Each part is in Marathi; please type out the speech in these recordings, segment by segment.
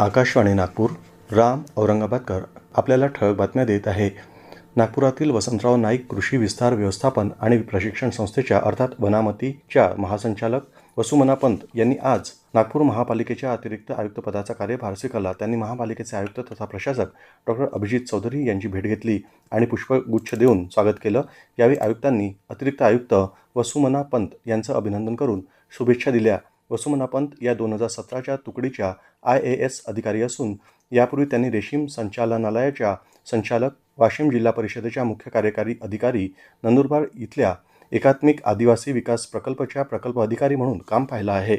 आकाशवाणी नागपूर राम औरंगाबादकर आपल्याला ठळक बातम्या देत आहे. नागपुरातील वसंतराव नाईक कृषी विस्तार व्यवस्थापन आणि प्रशिक्षण संस्थेच्या अर्थात वनामतीच्या महासंचालक वसुमना पंत यांनी आज नागपूर महापालिकेच्या अतिरिक्त आयुक्तपदाचा कार्यभार स्वीकारला. त्यांनी महापालिकेचे आयुक्त तथा प्रशासक डॉक्टर अभिजित चौधरी यांची भेट घेतली आणि पुष्पगुच्छ देऊन स्वागत केलं. यावेळी आयुक्तांनी अतिरिक्त आयुक्त वसुमना पंत यांचं अभिनंदन करून शुभेच्छा दिल्या. वसुमना पंत या दोन हजार सतराच्या तुकडीच्या आय ए एस अधिकारी असून यापूर्वी त्यांनी रेशीम संचालनालयाच्या संचालक वाशिम जिल्हा परिषदेच्या मुख्य कार्यकारी अधिकारी नंदुरबार इथल्या एकात्मिक आदिवासी विकास प्रकल्पच्या प्रकल्प अधिकारी म्हणून काम पाहिलं आहे.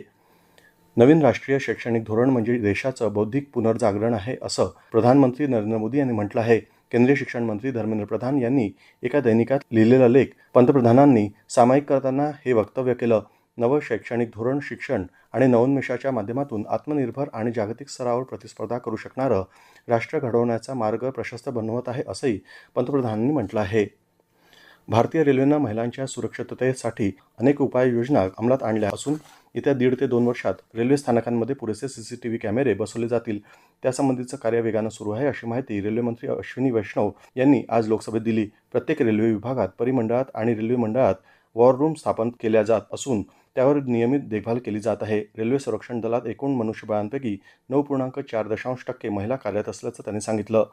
नवीन राष्ट्रीय शैक्षणिक धोरण म्हणजे देशाचं बौद्धिक पुनर्जागरण आहे असं प्रधानमंत्री नरेंद्र मोदी यांनी म्हटलं आहे. केंद्रीय शिक्षण मंत्री धर्मेंद्र प्रधान यांनी एका दैनिकात लिहिलेला लेख पंतप्रधानांनी सामायिक करताना हे वक्तव्य केलं. नवं शैक्षणिक धोरण शिक्षण आणि नवोन्मेषाच्या माध्यमातून आत्मनिर्भर आणि जागतिक स्तरावर प्रतिस्पर्धा करू शकणारं राष्ट्र घडवण्याचा मार्ग प्रशस्त बनवत आहे असंही पंतप्रधानांनी म्हटलं आहे. भारतीय रेल्वेनं महिलांच्या सुरक्षिततेसाठी अनेक उपाययोजना अंमलात आणल्या असून येत्या दीड ते दोन वर्षात रेल्वे स्थानकांमध्ये पुरेसे सी सी टी व्ही कॅमेरे बसवले जातील. त्यासंबंधीचं कार्य वेगानं सुरू आहे अशी माहिती रेल्वेमंत्री अश्विनी वैष्णव यांनी आज लोकसभेत दिली. प्रत्येक रेल्वे विभागात परिमंडळात आणि रेल्वे मंडळात वॉर रूम स्थापन केल्या जात असून त्यावर नियमित देखभाल केली जात आहे. रेल्वे संरक्षण दलात एकूण मनुष्यबळांपैकी नऊ पूर्णांक चार दशांश टक्के महिला कार्यरत असल्याचं त्यांनी सांगितलं.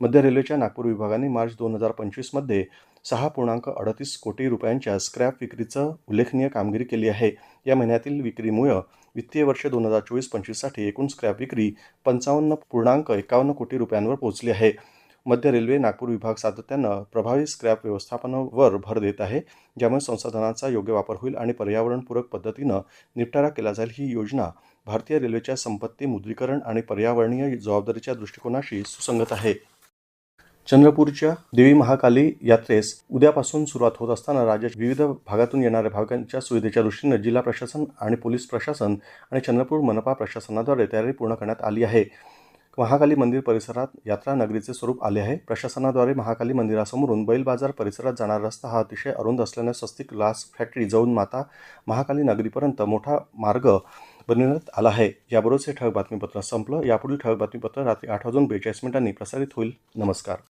मध्य रेल्वेच्या नागपूर विभागाने मार्च दोन हजार पंचवीसमध्ये सहा पूर्णांक अडतीस कोटी रुपयांच्या स्क्रॅप विक्रीचं उल्लेखनीय कामगिरी केली आहे. या महिन्यातील विक्रीमुळे वित्तीय वर्ष दोन हजार चोवीस पंचवीससाठी एकूण स्क्रॅप विक्री पंचावन्न पूर्णांक एकावन्न कोटी रुपयांवर पोहोचली आहे. मध्य रेल्वे नागपूर विभाग सातत्यानं प्रभावी स्क्रॅप व्यवस्थापनावर भर देत आहे ज्यामुळे संसाधनांचा योग्य वापर होईल आणि पर्यावरणपूरक पद्धतीनं निपटारा केला जाईल. ही योजना भारतीय रेल्वेच्या संपत्ती मुद्रीकरण आणि पर्यावरणीय जबाबदारीच्या दृष्टिकोनाशी सुसंगत आहे. चंद्रपूरच्या देवी महाकाली यात्रेस उद्यापासून सुरुवात होत असताना राज्याच्या विविध भागातून येणाऱ्या भाविकांच्या सुविधेच्या दृष्टीनं जिल्हा प्रशासन आणि पोलीस प्रशासन आणि चंद्रपूर मनपा प्रशासनाद्वारे तयारी पूर्ण करण्यात आली आहे. महाकाली मंदिर परिसरात यात्रा नगरीचे स्वरूप आले आहे. प्रशासनाद्वारे महाकाली मंदिरासमोरून बैल बाजार परिसरात जाणारा रस्ता हा अतिशय अरुंद असल्याने स्वस्तिक ग्लास फॅक्टरी जाऊन माता महाकाली नगरीपर्यंत मोठा मार्ग बनविण्यात आला आहे. याबरोबरच हे ठळक बातमीपत्र संपलं. यापुढील ठळक बातमीपत्र रात्री आठ वाजून बेचाळीस मिनिटांनी प्रसारित होईल. नमस्कार.